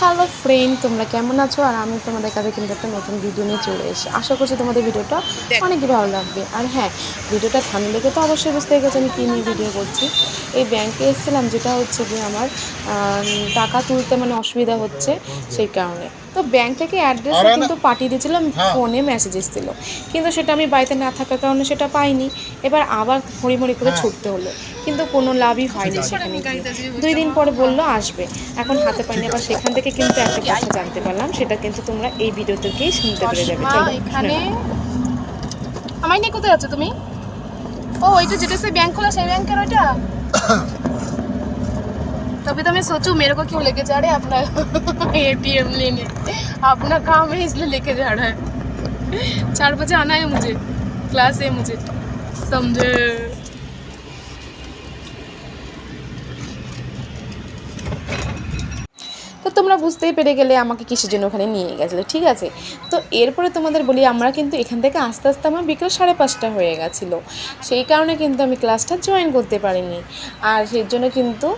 Hello friend তোমরা কেমন আছো? আর আমি তোমাদের কাছে কিন্তু একটা নতুন ভিডিও নিয়ে চলে এসেছি। আশা করছি তোমাদের ভিডিওটা অনেকই ভালো লাগবে। আর হ্যাঁ ভিডিওটা থামলে দেখে তো অবশ্যই বুঝতে গেছে আমি কী নিয়ে ভিডিও করছি। এই ব্যাংকে এসেছিলাম যেটা হচ্ছে যে আমার টাকা তুলতে মানে অসুবিধা হচ্ছে সেই কারণে। তো ব্যাংক থেকে অ্যাড্রেসটা কিন্তু পাঠিয়ে দিয়েছিলাম ফোনে মেসেজ এসেছিল। কিন্তু সেটা আমি বাড়িতে না থাকার কারণে সেটা পাইনি। এবার আবার হড়িমড়ি করে ছুটতে হলো। কিন্তু কোনো লাভই হয়নি সেখানে দুই দিন পরে বলল আসবে। এখন হাতে পাইনি আবার সেখান থেকে কিন্তু একটা কথা জানতে পারলাম সেটা কিন্তু তোমরা এই ভিডিও থেকেই শুনতে পেরে যাবে মা চলো এখানে শুনে নাও। আমায় নিয়ে কোথায় আছো তুমি ও ওইটা যেটা से बैंक खोला সেই ব্যাংকের ওইটা तभी तो मैं सोचूं मेरे को क्यों लेके जा रहे हैं अपना एटीएम लेने अपना काम है इसलिए लेके जा रहा है चार बजे आना है मुझे क्लास है मुझे समझे তোমরা বুঝতেই পেরে গেলে আমাকে কিসের জন্য ওখানে নিয়ে গেছিল, ঠিক আছে? তো এরপরে তোমাদের বলি, আমরা কিন্তু এখান থেকে আস্তে আস্তে আমার বিকেল সাড়ে পাঁচটা হয়ে গেছিল। সেই কারণে কিন্তু আমি ক্লাসটা জয়েন করতে পারিনি। আর সেই জন্য কিন্তু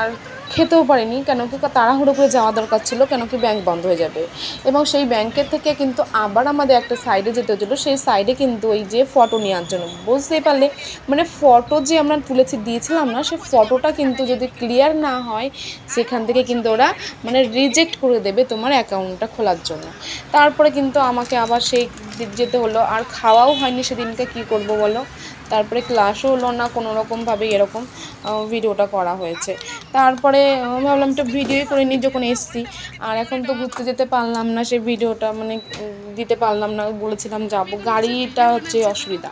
আর খেতেও পারিনি, কেন কি তাড়াহুড়ো করে যাওয়া দরকার ছিল, কেন কি ব্যাংক বন্ধ হয়ে যাবে। এবং সেই ব্যাংকের থেকে কিন্তু আবার আমাদের একটা সাইডে যেতে হচ্ছিল, সেই সাইডে কিন্তু ওই যে ফটো নেওয়ার জন্য। বুঝতেই পারলে মানে ফটো যে আমরা তুলেছি, দিয়েছিলাম না সেই ফটোটা কিন্তু যদি ক্লিয়ার না হয়, সেখান থেকে কিন্তু ওরা মানে রিজেক্ট করে দেবে তোমার অ্যাকাউন্টটা খোলার জন্য। তারপরে কিন্তু আমাকে আবার সেই যেতে হলো। আর খাওয়াও হয়নি সেদিনকে, কী করব বলো? তারপরে ক্লাসও হলো না, কোনো রকমভাবে এরকম ভিডিওটা করা হয়েছে। তারপরে ভাবলাম একটা ভিডিওই করে নিই যখন এসছি। আর এখন তো ঘুরতে যেতে পারলাম না, সেই ভিডিওটা মানে দিতে পারলাম না, বলেছিলাম যাব। গাড়িটা হচ্ছে অসুবিধা।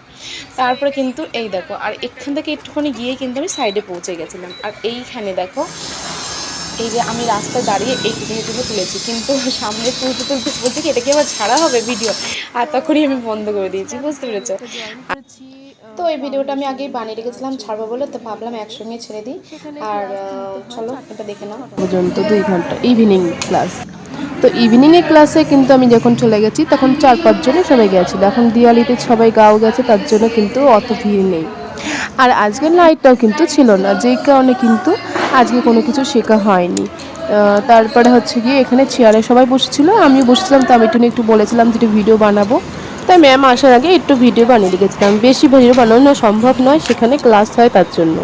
তারপরে কিন্তু এই দেখো, আর এখান থেকে একটুখানি গিয়ে কিন্তু আমি সাইডে পৌঁছে গেছিলাম। আর এইখানে দেখো, এই যে আমি রাস্তায় দাঁড়িয়ে এইটুকু এইটুকু তুলেছি। কিন্তু সামনে তুলতে তুলতে বলছি কি, এটা কি আবার ছাড়া হবে ভিডিও আর তখনই আমি বন্ধ করে দিয়েছি, বুঝতে পেরেছ? তো এই ভিডিওটা আমি আগেই বানিয়ে রেখেছিলাম, ছাড়বো বলে, তো ভাবলাম একসঙ্গে ছেড়ে দিই। আর চলো, এটা দেখে নাও। পর্যন্ত দুই ঘণ্টা ইভিনিং ক্লাস তো ইভিনিংয়ের ক্লাসে কিন্তু আমি যখন চলে গেছি, তখন চার পাঁচজনে সবাই গেছিল। এখন দিওয়ালিতে সবাই গাও গেছে, তার জন্য কিন্তু অত ভিড় নেই। আর আজকের লাইটটাও কিন্তু ছিল না, যেই কারণে কিন্তু আজকে কোনো কিছু শেখা হয়নি। তারপরে হচ্ছে গিয়ে এখানে চেয়ারে সবাই বসেছিল, আমিও বসেছিলাম, তো আমি একটু একটু বলেছিলাম যে ভিডিও বানাবো। তাই ম্যাম আসার আগে একটু ভিডিও বানিয়ে রেখেছিলাম। বেশি ভিডিও বানানো সম্ভব নয়, সেখানে ক্লাস হয় তার জন্য।